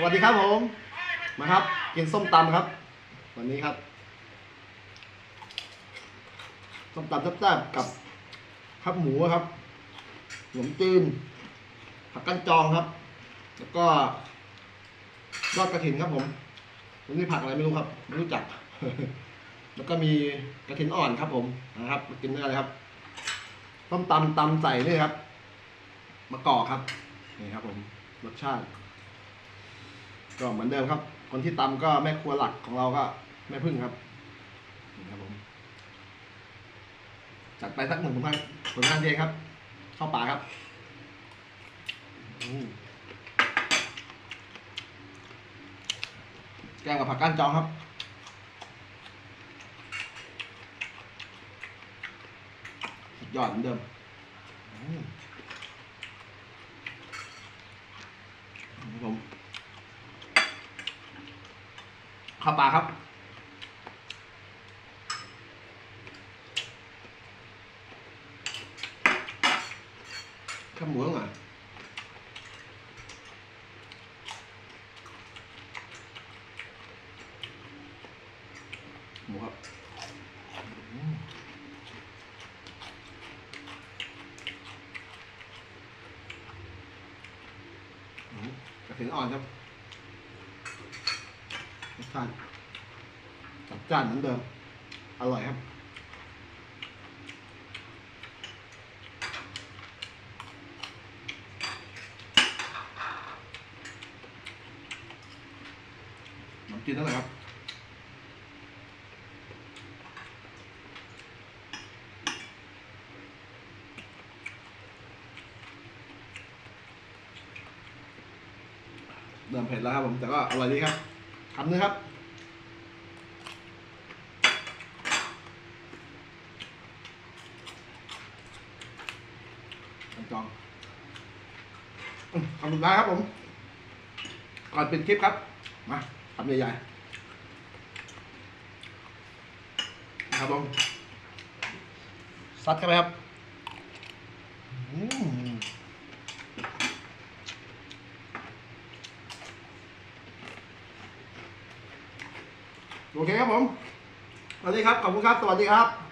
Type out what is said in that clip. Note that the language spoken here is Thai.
สวัสดีครับผมมาครับ กินส้มตำครับ วันนี้ครับ ส้มตำแซ่บๆกับข้าวหมูครับขนมจีนผักกั้นจองครับ แล้วก็ยอดกระถินครับผมวันนี้ผักอะไรไม่รู้ครับไม่รู้จัก แล้วก็มีกระถินอ่อนครับ ผมนะครับมากินด้วยกันเลยครับส้มตำตำใส่นี่ครับมะกอกครับนี่ครับผมรสชาติ ก็เหมือนเดิมครับ คนที่ตำก็แม่ครัวหลักของเราก็แม่พึ่งครับนี่ครับผมจัดไปสักหนึ่งผลงานผลงานเพลงครับ เข้าป่าครับแกงกับผักก้านจองครับสุดยอดเหมือนเดิมอืมครับผมเข้าป่าครับ ข้าวหมูต้องอะหมูครับอืมอืมกระเทียมอ่อนครับ รสชาติจัดจ้านเหมือนเดิม อร่อยครับขนมจีนนั่นแหละครับเริ่มเผ็ดแล้วครับผม แต่ก็อร่อยดีครับ คำนึงครับ จองอืมคำสุดท้ายครับผม ก่อนเปิดคลิปครับ มาทำใหญ่ๆนะครับผม ซัดเข้าไปครับ อืม โอเคครับผมสวัสดีครับ ขอบคุณครับ สวัสดีครับ